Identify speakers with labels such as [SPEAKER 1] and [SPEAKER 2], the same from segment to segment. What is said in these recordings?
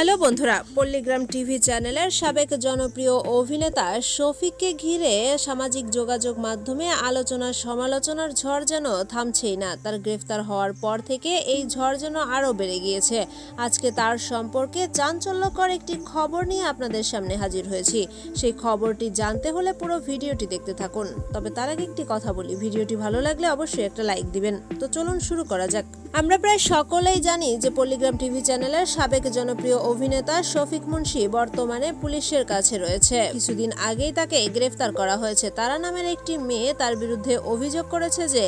[SPEAKER 1] Hello বন্ধুরা, পল্লীগ্রাম TV চ্যানেলের সাবেক জনপ্রিয় অভিনেতা শফিককে ঘিরে সামাজিক যোগাযোগ মাধ্যমে আলোচনা সমালোচনার ঝড় যেন থামছেই না। তার গ্রেফতার হওয়ার পর থেকে এই ঝড় যেন আরও বেড়ে গিয়েছে। আজকে তার সম্পর্কে চাঞ্চল্যকর একটি খবর নিয়ে আপনাদের সামনে হাজির হয়েছি। সেই খবরটি জানতে হলে পুরো ভিডিওটি দেখতে থাকুন। তবে তার আগে একটি কথা বলি, ভিডিওটি ভালো লাগলে অবশ্যই একটা লাইক দিবেন। তো চলুন শুরু করা যাক। আমরা প্রায় সকলেই জানি যে পল্লীগ্রাম টিভি চ্যানেলের সাবেক জনপ্রিয় অভিনেতা শফিক মুন্সি বর্তমানে পুলিশের কাছে রয়েছে। কিছুদিন আগেই তাকে গ্রেফতার করা হয়েছে। তারা নামের একটি মেয়ে তার বিরুদ্ধে অভিযোগ করেছে যে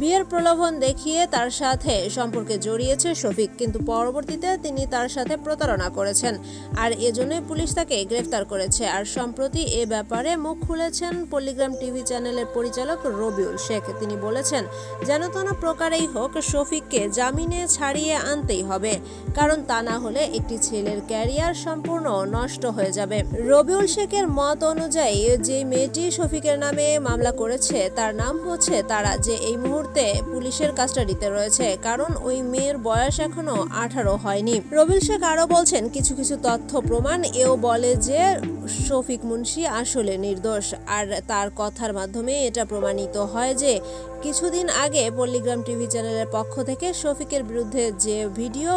[SPEAKER 1] বিয়ের প্রলোভন দেখিয়ে তার সাথে সম্পর্কে জড়িয়েছে শফিক, কিন্তু পরবর্তীতে তিনি তার সাথে প্রতারণা করেছেন আর এজন্যই পুলিশ তাকে গ্রেফতার করেছে। আর সম্প্রতি এ ব্যাপারে মুখ খুলেছেন পল্লীগ্রাম টিভি চ্যানেলের পরিচালক রবিউল শেখ। তিনি বলেছেন, যেন তেন প্রকারেই হোক, শফিককে জামিনে ছাড়িয়ে আনতেই হবে, কারণ তা না হলে একটি ছেলের ক্যারিয়ার সম্পূর্ণ নষ্ট হয়ে যাবে। রবিউল শেখের মত অনুযায়ী যে মেয়েটি শফিকের নামে মামলা করেছে, তার নাম হচ্ছে তারা যে এই মুহূর্তে পুলিশের কাস্টাডিতে রয়েছে, কারণ ওই মেয়ের বয়স এখনও আঠারো হয়নি। রবিউল শেখ আরও বলছেন, কিছু কিছু তথ্য প্রমাণ, এও বলে যে শফিক মুন্সি আসলে নির্দোষ, আর তার কথার মাধ্যমে এটা প্রমাণিত হয় যে কিছুদিন আগে পল্লীগ্রাম টিভি চ্যানেলের পক্ষ থেকে শফিকের বিরুদ্ধে যে ভিডিও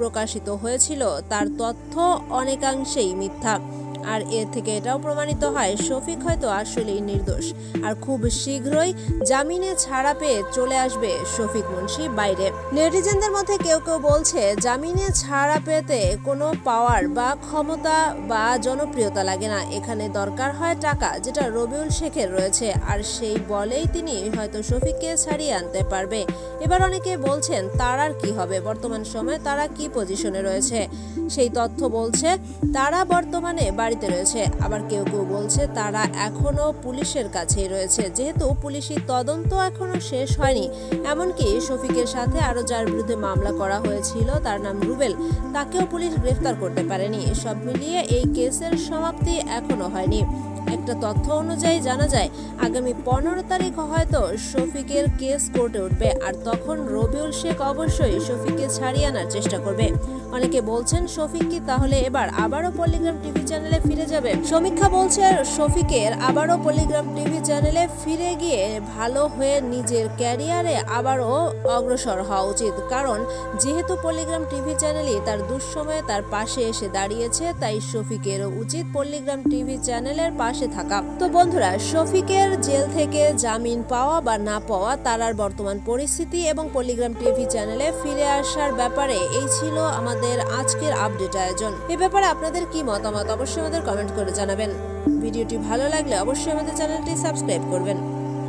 [SPEAKER 1] প্রকাশিত হয়েছিল তার তথ্য অনেকাংশেই মিথ্যা। আর এর থেকে এটাও প্রমাণিত হয়, শফিক হয়তো আসলেই নির্দোষ। আর খুব শীঘ্রই জামিনে ছাড়া পেয়ে চলে আসবে শফিক মুন্সি বাইরে। নেটিজেনদের মধ্যে কেউ কেউ বলছে, জামিনে ছাড়া পেতে কোনো পাওয়ার বা ক্ষমতা বা জনপ্রিয়তা লাগে না। এখানে দরকার হয় টাকা, যেটা রবিউল শেখের রয়েছে। আর সেই বলেই তিনি হয়তো শফিককে ছাড়িয়ে আনতে পারবে। এবার অনেকে বলছেন, তার আর কি হবে? বর্তমান সময়ে তারা কি পজিশনে রয়েছে? সেই তথ্য বলছে, তারা বর্তমানে বাড়িতে রয়েছে। আবার কেউ কেউ বলছে তারা এখনও পুলিশের কাছেই রয়েছে। যেহেতু পুলিশি তদন্ত এখনও শেষ হয়নি। এমনকি শফিকের সাথে আরও যার বিরুদ্ধে মামলা করা হয়েছিল, তার নাম রুবেল, তাকেও পুলিশ গ্রেফতার করতে পারেনি। সব মিলিয়ে এই কেসের সমাপ্তি এখনও হয়নি। একটা তথ্য অনুযায়ী জানা যায়, আগামী পনেরো তারিখ হয়তো শফিকের কেস কোর্টে উঠবে, আর তখন রবিউল শেখ অবশ্যই শফিককে ছাড়িয়ে আনার চেষ্টা করবে। অনেকে বলছেন, শফিক কি তাহলে এবার আবারও পল্লীগ্রাম টিভি চ্যানেলে ফিরে যাবে। সমীক্ষা বলছে শফিকের আবারও পল্লীগ্রাম টিভি চ্যানেলে ফিরে গিয়ে ভালো হয়ে নিজের ক্যারিয়ারে আবারও অগ্রসর হওয়া উচিত। কারণ যেহেতু পল্লীগ্রাম টিভি চ্যানেলই তার দুঃসময়ে তার পাশে এসে দাঁড়িয়েছে, তাই শফিকেরও উচিত পল্লীগ্রাম টিভি চ্যানেলের পাশে থাকা। তো বন্ধুরা, শফিকের জেল থেকে জামিন পাওয়া বা না পাওয়া তারার বর্তমান পরিস্থিতি এবং পল্লীগ্রাম টিভি চ্যানেলে ফিরে আসার ব্যাপারে এই ছিল আমাদের আজকের আপডেট আয়োজন। এ ব্যাপারে আপনাদের কি মতামত? অবশ্যই আমাদের কমেন্ট করে জানাবেন। ভিডিওটি ভালো লাগলে অবশ্যই আমাদের চ্যানেলটি সাবস্ক্রাইব করবেন।